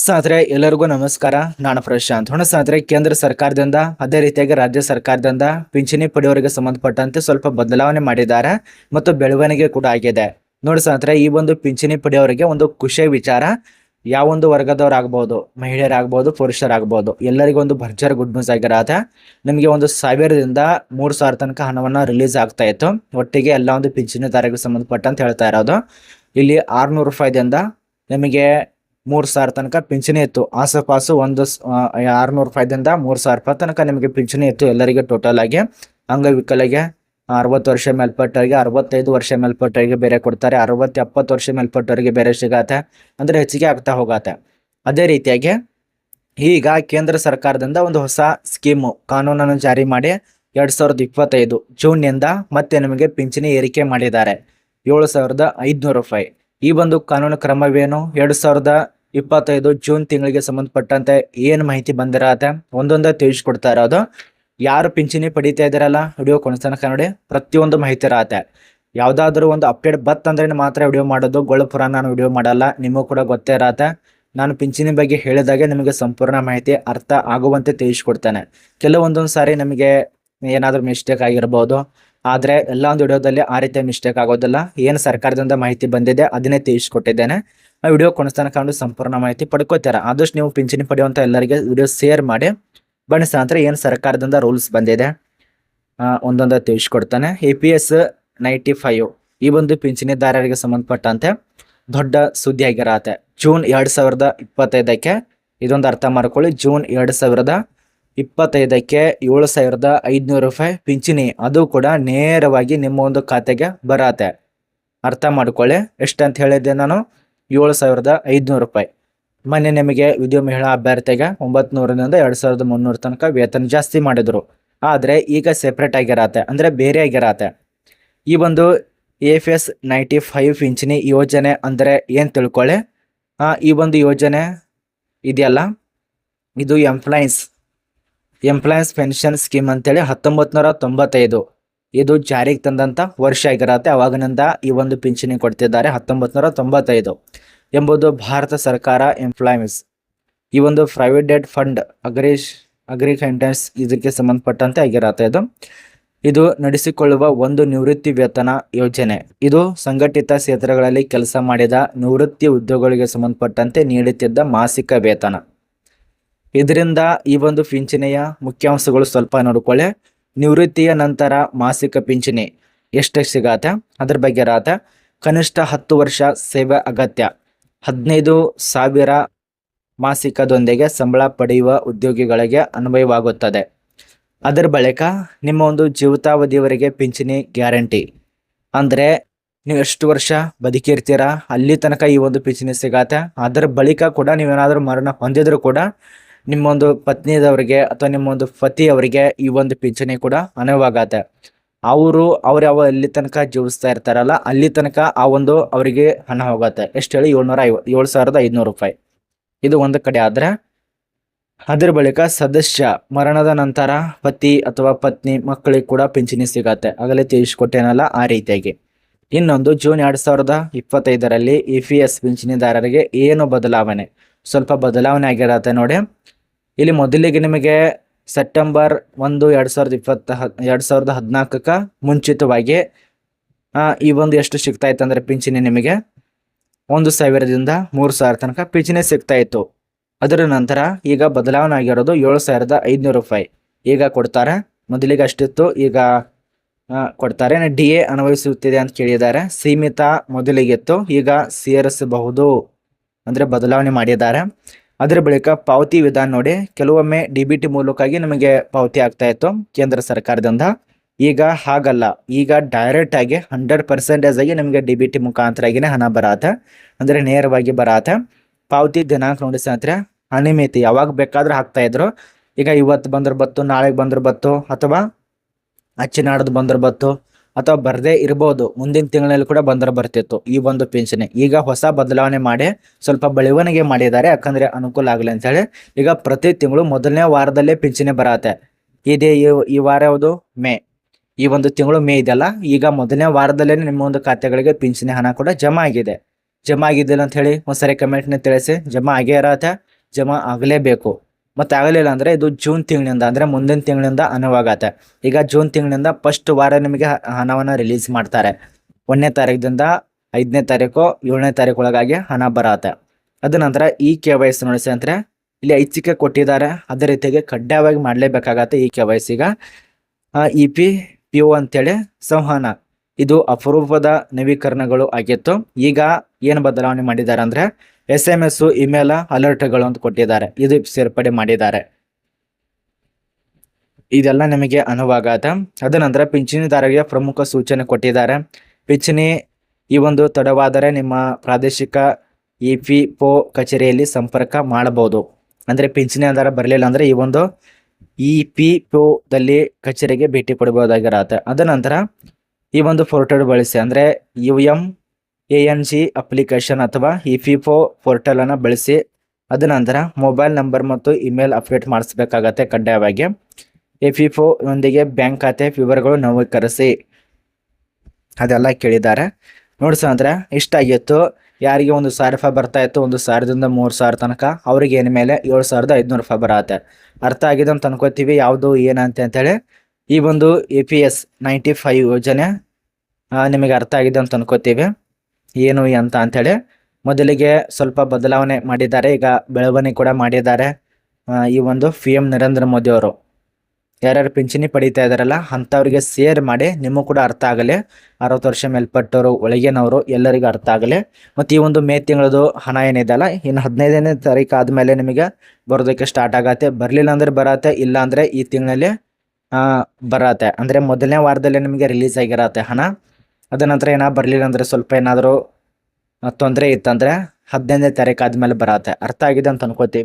ಸ್ನೇಹಿತರೆ, ಎಲ್ಲರಿಗೂ ನಮಸ್ಕಾರ. ನಾನು ಪ್ರಶಾಂತ್. ಹೊಣ ಸ್ನೇಹಿತರೆ, ಕೇಂದ್ರ ಸರ್ಕಾರದಿಂದ, ಅದೇ ರೀತಿಯಾಗಿ ರಾಜ್ಯ ಸರ್ಕಾರದಿಂದ ಪಿಂಚಣಿ ಪಡೆಯೋರಿಗೆ ಸಂಬಂಧಪಟ್ಟಂತೆ ಸ್ವಲ್ಪ ಬದಲಾವಣೆ ಮಾಡಿದ್ದಾರೆ ಮತ್ತು ಬೆಳವಣಿಗೆ ಕೂಡ ಆಗಿದೆ. ನೋಡಿ ಸ್ನೇಹಿತರೆ, ಈ ಒಂದು ಪಿಂಚಣಿ ಪಡೆಯೋರಿಗೆ ಒಂದು ಖುಷಿಯ ವಿಚಾರ. ಯಾವ ಯಾವೊಂದು ವರ್ಗದವರಾಗ್ಬೋದು ಮಹಿಳೆಯರಾಗ್ಬೋದು, ಪುರುಷರಾಗ್ಬೋದು, ಎಲ್ಲರಿಗೂ ಒಂದು ಭರ್ಜರ್ ಗುಡ್ ನ್ಯೂಸ್ ಆಗಿರತ್ತೆ ನಿಮಗೆ ಒಂದು ಸಾವಿರದಿಂದ ಮೂರು ಸಾವಿರ ತನಕ ಹಣವನ್ನ ರಿಲೀಸ್ ಆಗ್ತಾ ಇತ್ತು. ಒಟ್ಟಿಗೆ ಎಲ್ಲ ಒಂದು ಪಿಂಚಣಿದಾರರಿಗೆ ಸಂಬಂಧಪಟ್ಟಂತ ಹೇಳ್ತಾ ಇರೋದು. ಇಲ್ಲಿ ಆರ್ನೂರು ರೂಪಾಯಿದಿಂದ ನಿಮಗೆ ಮೂರು ಸಾವಿರ ತನಕ ಪಿಂಚಣಿ ಇತ್ತು. ಆಸುಪಾಸು ಒಂದು ಆರ್ನೂರು ರೂಪಾಯಿದಿಂದ ಮೂರು ಸಾವಿರ ರೂಪಾಯಿ ತನಕ ನಿಮಗೆ ಪಿಂಚಣಿ ಇತ್ತು ಎಲ್ಲರಿಗೆ ಟೋಟಲ್ ಆಗಿ. ಅಂಗವಿಕಲಿಗೆ ಅರವತ್ತು ವರ್ಷ ಮೇಲ್ಪಟ್ಟವರಿಗೆ, ಅರವತ್ತೈದು ವರ್ಷ ಮೇಲ್ಪಟ್ಟವರಿಗೆ ಬೇರೆ ಕೊಡ್ತಾರೆ. ಅರವತ್ತು ಎಪ್ಪತ್ತು ವರ್ಷ ಮೇಲ್ಪಟ್ಟವರಿಗೆ ಬೇರೆ ಸಿಗತ್ತೆ. ಅಂದ್ರೆ ಹೆಚ್ಚಿಗೆ ಆಗ್ತಾ ಹೋಗತ್ತೆ. ಅದೇ ರೀತಿಯಾಗಿ ಈಗ ಕೇಂದ್ರ ಸರ್ಕಾರದಿಂದ ಒಂದು ಹೊಸ ಸ್ಕೀಮು, ಕಾನೂನನ್ನು ಜಾರಿ ಮಾಡಿ ಎರಡು ಸಾವಿರದ ಇಪ್ಪತ್ತೈದು ಜೂನ್ನಿಂದ ಮತ್ತೆ ನಿಮಗೆ ಪಿಂಚಣಿ ಏರಿಕೆ ಮಾಡಿದ್ದಾರೆ. ಏಳು ಸಾವಿರದ ಐದುನೂರು ರೂಪಾಯಿ. ಈ ಒಂದು ಕಾನೂನು ಕ್ರಮವೇನು? ಎರಡ್ ಸಾವಿರದ ಇಪ್ಪತ್ತೈದು ಜೂನ್ ತಿಂಗಳಿಗೆ ಸಂಬಂಧಪಟ್ಟಂತೆ ಏನು ಮಾಹಿತಿ ಬಂದಿರತ್ತೆ ಒಂದೊಂದೇ ತಿಳಿಸ್ಕೊಡ್ತಾ ಇರೋದು. ಯಾರು ಪಿಂಚಣಿ ಪಡೀತಾ ಇದ್ದಾರಲ್ಲ, ವಿಡಿಯೋ ಕೊನೆತನಕ ನೋಡಿ. ಪ್ರತಿಯೊಂದು ಮಾಹಿತಿ ಇರತ್ತೆ. ಯಾವ್ದಾದ್ರು ಒಂದು ಅಪ್ಡೇಟ್ ಬತ್ ಅಂದ್ರೆ ಮಾತ್ರ ವಿಡಿಯೋ ಮಾಡೋದು. ಗೋಳಪುರ ನಾನು ವಿಡಿಯೋ ಮಾಡಲ್ಲ, ನಿಮಗೂ ಕೂಡ ಗೊತ್ತೇ ಇರತ್ತೆ. ನಾನು ಪಿಂಚಣಿ ಬಗ್ಗೆ ಹೇಳಿದಾಗೆ ನಿಮಗೆ ಸಂಪೂರ್ಣ ಮಾಹಿತಿ ಅರ್ಥ ಆಗುವಂತೆ ತಿಳಿಸ್ಕೊಡ್ತೇನೆ. ಕೆಲವೊಂದೊಂದು ಸಾರಿ ನಮಗೆ ಏನಾದರೂ ಮಿಸ್ಟೇಕ್ ಆಗಿರ್ಬೋದು. ಆದರೆ ಎಲ್ಲ ಒಂದು ವಿಡಿಯೋದಲ್ಲಿ ಆ ರೀತಿಯ ಮಿಸ್ಟೇಕ್ ಆಗೋದಿಲ್ಲ. ಏನು ಸರ್ಕಾರದಿಂದ ಮಾಹಿತಿ ಬಂದಿದೆ ಅದನ್ನೇ ತಿಳಿಸ್ಕೊಟ್ಟಿದ್ದೇನೆ. ಆ ವಿಡಿಯೋ ಕಂಡು ಸಂಪೂರ್ಣ ಮಾಹಿತಿ ಪಡ್ಕೋತೀರ? ಆದಷ್ಟು ನೀವು ಪಿಂಚಣಿ ಪಡೆಯುವಂಥ ಎಲ್ಲರಿಗೆ ವಿಡಿಯೋ ಶೇರ್ ಮಾಡಿ. ಬನ್ನಿ ನಂತರ ಏನು ಸರ್ಕಾರದಿಂದ ರೂಲ್ಸ್ ಬಂದಿದೆ? ಒಂದೊಂದು ತಿಳಿಸ್ಕೊಡ್ತಾನೆ. E P S ninety five ಈ ಒಂದು ಪಿಂಚಣಿದಾರರಿಗೆ ಸಂಬಂಧಪಟ್ಟಂತೆ ದೊಡ್ಡ ಸುದ್ದಿ ಆಗಿರತ್ತೆ. ಜೂನ್ ಎರಡ್ ಸಾವಿರದ ಇಪ್ಪತ್ತೈದಕ್ಕೆ ಇದೊಂದು ಅರ್ಥ ಮಾಡ್ಕೊಳ್ಳಿ. ಜೂನ್ ಎರಡ್ ಸಾವಿರದ ಇಪ್ಪತ್ತೈದಕ್ಕೆ ಏಳು ಸಾವಿರದ ಐದುನೂರು ರೂಪಾಯಿ ಪಿಂಚಣಿ. ಅದು ಕೂಡ ನೇರವಾಗಿ ನಿಮ್ಮ ಒಂದು ಖಾತೆಗೆ ಬರತ್ತೆ. ಅರ್ಥ ಮಾಡ್ಕೊಳ್ಳಿ. ಎಷ್ಟಂತ ಹೇಳಿದ್ದೆ ನಾನು? ಏಳು ಸಾವಿರದ ಐದುನೂರು ರೂಪಾಯಿ. ಮೊನ್ನೆ ನಿಮಗೆ ವಿದ್ಯು ಮಹಿಳಾ ಅಭ್ಯರ್ಥಿಗೆ ಒಂಬತ್ತು ನೂರರಿಂದ ಎರಡು ಸಾವಿರದ ಮುನ್ನೂರು ತನಕ ವೇತನ ಜಾಸ್ತಿ ಮಾಡಿದರು. ಆದರೆ ಈಗ ಸೆಪ್ರೇಟ್ ಆಗಿರತ್ತೆ. ಅಂದರೆ ಬೇರೆ ಆಗಿರತ್ತೆ. ಈ ಒಂದು ಎಫ್ ಎಸ್ ನೈಂಟಿ ಫೈವ್ ಪಿಂಚಣಿ ಯೋಜನೆ ಅಂದರೆ ಏನು ತಿಳ್ಕೊಳ್ಳಿ? ಈ ಒಂದು ಯೋಜನೆ ಇದೆಯಲ್ಲ? ಇದು ಎಂಪ್ಲಾಯನ್ಸ್ ಎಂಪ್ಲಾಯನ್ಸ್ ಪೆನ್ಷನ್ ಸ್ಕೀಮ್ ಅಂತೇಳಿ ಹತ್ತೊಂಬತ್ತು ನೂರ ತೊಂಬತ್ತೈದು. ಇದು ಜಾರಿಗೆ ತಂದಂಥ ವರ್ಷ ಆಗಿರತ್ತೆ ಅವಾಗಿನಿಂದ ಈ ಒಂದು ಪಿಂಚಣಿ ಕೊಡ್ತಿದ್ದಾರೆ ಹತ್ತೊಂಬತ್ತು ನೂರ ತೊಂಬತ್ತೈದು ಎಂಬುದು ಭಾರತ ಸರ್ಕಾರ ಎಂಪ್ಲಾಯೀಸ್. ಈ ಒಂದು ಪ್ರೈವೇಟ್ ಫಂಡ್ ಅಗ್ರೀಶ್ ಅಗ್ರಿಕಂಟೆನ್ಸ್ ಇದಕ್ಕೆ ಸಂಬಂಧಪಟ್ಟಂತೆ ಆಗಿರತ್ತೆ ಇದು. ಇದು ನಡೆಸಿಕೊಳ್ಳುವ ಒಂದು ನಿವೃತ್ತಿ ವೇತನ ಯೋಜನೆ. ಇದು ಸಂಘಟಿತ ಕ್ಷೇತ್ರಗಳಲ್ಲಿ ಕೆಲಸ ಮಾಡಿದ ನಿವೃತ್ತಿ ಉದ್ಯೋಗಗಳಿಗೆ ಸಂಬಂಧಪಟ್ಟಂತೆ ನೀಡುತ್ತಿದ್ದ ಮಾಸಿಕ ವೇತನ. ಇದರಿಂದ ಈ ಒಂದು ಪಿಂಚಣಿಯ ಮುಖ್ಯಾಂಶಗಳು ಸ್ವಲ್ಪ ನೋಡ್ಕೊಳ್ಳಿ. ನಿವೃತ್ತಿಯ ನಂತರ ಮಾಸಿಕ ಪಿಂಚಣಿ ಎಷ್ಟು ಸಿಗತ್ತೆ? ಅದ್ರ ಬಗ್ಗೆ ರಾತ ಕನಿಷ್ಠ ಹತ್ತು ವರ್ಷ ಸೇವೆ ಅಗತ್ಯ. ಹದಿನೈದು ಸಾವಿರ ಮಾಸಿಕದೊಂದಿಗೆ ಸಂಬಳ ಪಡೆಯುವ ಉದ್ಯೋಗಿಗಳಿಗೆ ಅನ್ವಯವಾಗುತ್ತದೆ. ಅದರ ಬಳಿಕ ನಿಮ್ಮ ಒಂದು ಜೀವಿತಾವಧಿಯವರೆಗೆ ಪಿಂಚಣಿ ಗ್ಯಾರಂಟಿ. ಅಂದರೆ ನೀವು ಎಷ್ಟು ವರ್ಷ ಬದುಕಿರ್ತೀರಾ? ಅಲ್ಲಿ ತನಕ ಈ ಒಂದು ಪಿಂಚಣಿ ಸಿಗತ್ತೆ. ಅದರ ಬಳಿಕ ಕೂಡ ನೀವೇನಾದರೂ ಮರಣ ಹೊಂದಿದ್ರು ಕೂಡ ನಿಮ್ಮ ಒಂದು ಪತ್ನಿದವರಿಗೆ ಅಥವಾ ನಿಮ್ಮೊಂದು ಪತಿಯವರಿಗೆ ಈ ಒಂದು ಪಿಂಚಣಿ ಕೂಡ ಅನುವಾಗತ್ತೆ ಅವರು ಅವ್ರು ಯಾವ ಅಲ್ಲಿ ತನಕ ಜೀವಿಸ್ತಾ ಇರ್ತಾರಲ್ಲ, ಅಲ್ಲಿ ತನಕ ಆ ಒಂದು ಅವರಿಗೆ ಹಣ ಹೋಗುತ್ತೆ. ಎಷ್ಟು ಹೇಳಿ? ಏಳ್ನೂರ ಐವ, ಏಳು ಸಾವಿರದ ಐದುನೂರು ರೂಪಾಯಿ. ಇದು ಒಂದು ಕಡೆ ಆದ್ರೆ, ಅದರ ಬಳಿಕ ಸದಸ್ಯ ಮರಣದ ನಂತರ ಪತಿ ಅಥವಾ ಪತ್ನಿ ಮಕ್ಕಳಿಗೆ ಕೂಡ ಪಿಂಚಣಿ ಸಿಗತ್ತೆ. ಆಗಲೇ ತಿಳಿಸ್ಕೊಟ್ಟೇನಲ್ಲ ಆ ರೀತಿಯಾಗಿ. ಇನ್ನೊಂದು ಜೂನ್ ಎರಡು ಸಾವಿರದ ಇಪ್ಪತ್ತೈದರಲ್ಲಿ ಇ ಪಿ ಎಸ್ ಪಿಂಚಣಿದಾರರಿಗೆ ಏನು ಬದಲಾವಣೆ? ಸ್ವಲ್ಪ ಬದಲಾವಣೆ ಆಗಿರತ್ತೆ ನೋಡಿ. ಇಲ್ಲಿ ಮೊದಲಿಗೆ ನಿಮಗೆ ಸೆಪ್ಟೆಂಬರ್ ಒಂದು ಎರಡು ಸಾವಿರದ ಇಪ್ಪತ್ತ ಎರಡು ಸಾವಿರದ ಹದಿನಾಲ್ಕಕ್ಕೆ ಮುಂಚಿತವಾಗಿ ಈ ಒಂದು ಎಷ್ಟು ಸಿಗ್ತಾ ಇತ್ತು ಅಂದ್ರೆ ಪಿಂಚಣಿ ನಿಮಗೆ? ಒಂದು ಸಾವಿರದಿಂದ ಮೂರು ಸಾವಿರ ತನಕ ಪಿಂಚಣಿ ಸಿಗ್ತಾ ಇತ್ತು. ಅದರ ನಂತರ ಈಗ ಬದಲಾವಣೆ ಆಗಿರೋದು ಏಳು ಸಾವಿರದ ಐದುನೂರು ರೂಪಾಯಿ. ಈಗ ಕೊಡ್ತಾರೆ. ಮೊದಲಿಗೆ ಅಷ್ಟಿತ್ತು, ಈಗ ಕೊಡ್ತಾರೆ. ಡಿ ಎ ಅನ್ವಯಿಸುತ್ತಿದೆ ಅಂತ ಕೇಳಿದ್ದಾರೆ. ಸೀಮಿತ ಮೊದಲಿಗಿತ್ತು, ಈಗ ಸೇರಿಸಬಹುದು. ಅಂದ್ರೆ ಬದಲಾವಣೆ ಮಾಡಿದ್ದಾರೆ. ಅದರ ಬಳಿಕ ಪಾವತಿ ವಿಧಾನ ನೋಡಿ ಕೆಲವೊಮ್ಮೆ ಡಿ ಬಿ ಟಿ ಮೂಲಕವಾಗಿ ನಮಗೆ ಪಾವತಿ ಆಗ್ತಾ ಇತ್ತು ಕೇಂದ್ರ ಸರ್ಕಾರದಿಂದ. ಈಗ ಹಾಗಲ್ಲ. ಈಗ ಡೈರೆಕ್ಟ್ ಆಗಿ ಹಂಡ್ರೆಡ್ ಪರ್ಸೆಂಟೇಜ್ ಆಗಿ ನಮಗೆ ಡಿ ಬಿ ಟಿ ಮುಖಾಂತರಾಗಿನೇ ಹಣ ಬರತ್ತೆ. ಅಂದರೆ ನೇರವಾಗಿ ಬರತ್ತೆ. ಪಾವತಿ ದಿನಾಂಕ ನೋಡಿ ಸ್ನೇಹಿತರೆ ಅನಿಮಿತಿ ಯಾವಾಗ ಬೇಕಾದ್ರೂ ಹಾಕ್ತಾ ಇದ್ರು. ಈಗ ಇವತ್ತು ಬಂದ್ರೆ ಬತ್ತು, ನಾಳೆಗೆ ಬಂದ್ರೆ ಬತ್ತು, ಅಥವಾ ಅಚ್ಚಿ ನಾಡ್ದು ಬಂದ್ರೆ ಬತ್ತು ಅಥವಾ ಬರದೇ ಇರ್ಬೋದು, ಮುಂದಿನ ತಿಂಗಳಲ್ಲಿ ಕೂಡ ಬಂದರೆ ಬರ್ತಿತ್ತು ಈ ಒಂದು ಪಿಂಚಣಿ. ಈಗ ಹೊಸ ಬದಲಾವಣೆ ಮಾಡಿ ಸ್ವಲ್ಪ ಬೆಳವಣಿಗೆ ಮಾಡಿದ್ದಾರೆ, ಯಾಕಂದ್ರೆ ಅನುಕೂಲ ಆಗಲಿ ಅಂತ ಹೇಳಿ. ಈಗ ಪ್ರತಿ ತಿಂಗಳು ಮೊದಲನೇ ವಾರದಲ್ಲೇ ಪಿಂಚಣಿ ಬರತ್ತೆ. ಇದೇ ಈ- ವಾರ ಯಾವುದು? ಮೇ. ಈ ಒಂದು ತಿಂಗಳು ಮೇ ಇದೆಯಲ್ಲ, ಈಗ ಮೊದಲನೇ ವಾರದಲ್ಲೇ ನಿಮ್ಮ ಒಂದು ಖಾತೆಗಳಿಗೆ ಪಿಂಚಣಿ ಹಣ ಕೂಡ ಜಮಾ ಆಗಿದೆ. ಜಮಾ ಆಗಿದ್ದಿಲ್ಲ ಅಂತ ಹೇಳಿ ಒಂದ್ಸರಿ ಕಮೆಂಟ್ನ ತಿಳಿಸಿ, ಜಮಾ ಆಗೇ ಇರತ್ತೆ, ಜಮಾ ಆಗಲೇಬೇಕು. ಮತ್ತೆ ಆಗಲಿಲ್ಲ ಅಂದ್ರೆ ಇದು ಜೂನ್ ತಿಂಗಳಿಂದ ಅಂದ್ರೆ ಮುಂದಿನ ತಿಂಗಳಿಂದ ಅನುವಾಗತ್ತೆ. ಈಗ ಜೂನ್ ತಿಂಗಳಿಂದ ಫಸ್ಟ್ ವಾರ ನಿಮಗೆ ಹಣವನ್ನು ರಿಲೀಸ್ ಮಾಡ್ತಾರೆ. ಒಂದನೇ ತಾರೀಕಿಂದ ಐದನೇ ತಾರೀಕು, ಏಳನೇ ತಾರೀಕು ಒಳಗಾಗಿ ಹಣ ಬರತ್ತೆ. ಅದ ನಂತರ ಈ ಕೆ ವೈ ಸಿ ನೋಡಿಸಿ ಅಂದ್ರೆ ಇಲ್ಲಿ ಐಚ್ಛಿಕೆ ಕೊಟ್ಟಿದ್ದಾರೆ. ಅದೇ ರೀತಿಯಾಗಿ ಕಡ್ಡಾಯವಾಗಿ ಮಾಡಲೇಬೇಕಾಗತ್ತೆ ಈ ಕೆ ವೈ ಸಿಗ ಇ ಪಿ ಪಿ ಒ ಅಂತೇಳಿ ಸಂವಹನ. ಇದು ಅಪರೂಪದ ನವೀಕರಣಗಳು ಆಗಿತ್ತು. ಈಗ ಏನು ಬದಲಾವಣೆ ಮಾಡಿದ್ದಾರೆ ಅಂದ್ರೆ ಎಸ್ ಎಂ ಎಸ್ ಇಮೇಲ್ ಅಲರ್ಟ್ಗಳು ಅಂತ ಕೊಟ್ಟಿದ್ದಾರೆ. ಇದು ಸೇರ್ಪಡೆ ಮಾಡಿದ್ದಾರೆ. ಇದೆಲ್ಲ ನಿಮಗೆ ಅನುವಾಗಾತ ಅದ ನಂತರ ಪಿಂಚಣಿದಾರರಿಗೆ ಪ್ರಮುಖ ಸೂಚನೆ ಕೊಟ್ಟಿದ್ದಾರೆ. ಪಿಂಚಣಿ ಈ ಒಂದು ತಡವಾದರೆ ನಿಮ್ಮ ಪ್ರಾದೇಶಿಕ ಇ ಪಿ ಪೋ ಕಚೇರಿಯಲ್ಲಿ ಸಂಪರ್ಕ ಮಾಡಬಹುದು. ಅಂದರೆ ಪಿಂಚಣಿ ಆಧಾರ ಬರಲಿಲ್ಲ ಅಂದರೆ ಈ ಒಂದು ಇ ಪಿ ಪೋದಲ್ಲಿ ಕಚೇರಿಗೆ ಭೇಟಿ ಕೊಡಬಹುದಾಗಿರತ್ತೆ. ಅದ ನಂತರ ಈ ಒಂದು ಪೋರ್ಟಲ್ ಬಳಸಿ, ಅಂದರೆ U M A N G application ಅಥವಾ ಇ ಪಿ ಫೋ ಪೋರ್ಟಲನ್ನು ಬಳಸಿ, ಅದ ನಂತರ ಮೊಬೈಲ್ ನಂಬರ್ ಮತ್ತು ಇಮೇಲ್ ಅಪ್ಡೇಟ್ ಮಾಡಿಸ್ಬೇಕಾಗತ್ತೆ ಕಡ್ಡಾಯವಾಗಿ. ಎ ಪಿ ಪೋ ನೊಂದಿಗೆ ಬ್ಯಾಂಕ್ ಖಾತೆ ವಿವರಗಳು ನವೀಕರಿಸಿ. ಅದೆಲ್ಲ ಕೇಳಿದ್ದಾರೆ. ನೋಡಿ ಅಂದ್ರೆ ಇಷ್ಟ ಆಗಿತ್ತು, ಯಾರಿಗೆ ಒಂದು ಸಾವಿರ ರೂಪಾಯಿ ಬರ್ತಾ ಇತ್ತು, ಒಂದು ಸಾವಿರದಿಂದ ಮೂರು ಸಾವಿರ ತನಕ, ಅವ್ರಿಗೆ ಏನು ಮೇಲೆ ಏಳು ಸಾವಿರದ ಐದುನೂರು ರೂಪಾಯಿ ಬರತ್ತೆ. ಅರ್ಥ ಆಗಿದೆ ಅಂತ ಅನ್ಕೋತೀವಿ, ಯಾವುದು ಏನಂತ ಅಂತೇಳಿ. ಈ ಒಂದು E P S ninety five ಯೋಜನೆ ನಿಮಗೆ ಅರ್ಥ ಆಗಿದೆ ಅಂತ ಅನ್ಕೋತೀವಿ. ಏನು ಅಂತ ಅಂಥೇಳಿ ಮೊದಲಿಗೆ ಸ್ವಲ್ಪ ಬದಲಾವಣೆ ಮಾಡಿದ್ದಾರೆ. ಈಗ ಬೆಳವಣಿಗೆ ಕೂಡ ಮಾಡಿದ್ದಾರೆ. ಈ ಒಂದು ಪಿ ಎಂ ನರೇಂದ್ರ ಮೋದಿ ಅವರು. ಯಾರ್ಯಾರು ಪಿಂಚಣಿ ಪಡೀತಾ ಇದ್ದಾರಲ್ಲ, ಅಂಥವ್ರಿಗೆ ಸೇರ್ ಮಾಡಿ ನಿಮಗೂ ಕೂಡ ಅರ್ಥ ಆಗಲಿ. ಅರವತ್ತು ವರ್ಷ ಮೇಲ್ಪಟ್ಟವರು ಒಳಗಿನವರು ಎಲ್ಲರಿಗೂ ಅರ್ಥ ಆಗಲಿ. ಮತ್ತು ಈ ಒಂದು ಮೇ ತಿಂಗಳದು ಹಣ ಏನಿದೆಯಲ್ಲ ಇನ್ನು ಹದಿನೈದನೇ ತಾರೀಕು ಆದಮೇಲೆ ನಿಮಗೆ ಬರೋದಕ್ಕೆ ಸ್ಟಾರ್ಟ್ ಆಗತ್ತೆ. ಬರಲಿಲ್ಲ ಅಂದ್ರೆ ಬರತ್ತೆ, ಇಲ್ಲ ಅಂದರೆ ಈ ತಿಂಗಳಲ್ಲಿ ಬರತ್ತೆ. ಅಂದರೆ ಮೊದಲನೇ ವಾರದಲ್ಲೇ ನಿಮಗೆ ರಿಲೀಸ್ ಆಗಿರತ್ತೆ ಹಣ. ಅದ ನಂತರ ಏನೋ ಬರಲಿಲ್ಲ ಅಂದ್ರೆ ಸ್ವಲ್ಪ ಏನಾದರೂ ತೊಂದರೆ ಇತ್ತಂದ್ರೆ ಹದಿನೈದನೇ ತಾರೀಕು ಆದಮೇಲೆ ಬರತ್ತೆ. ಅರ್ಥ ಆಗಿದೆ ಅಂತ ಅನ್ಕೋತೀವಿ.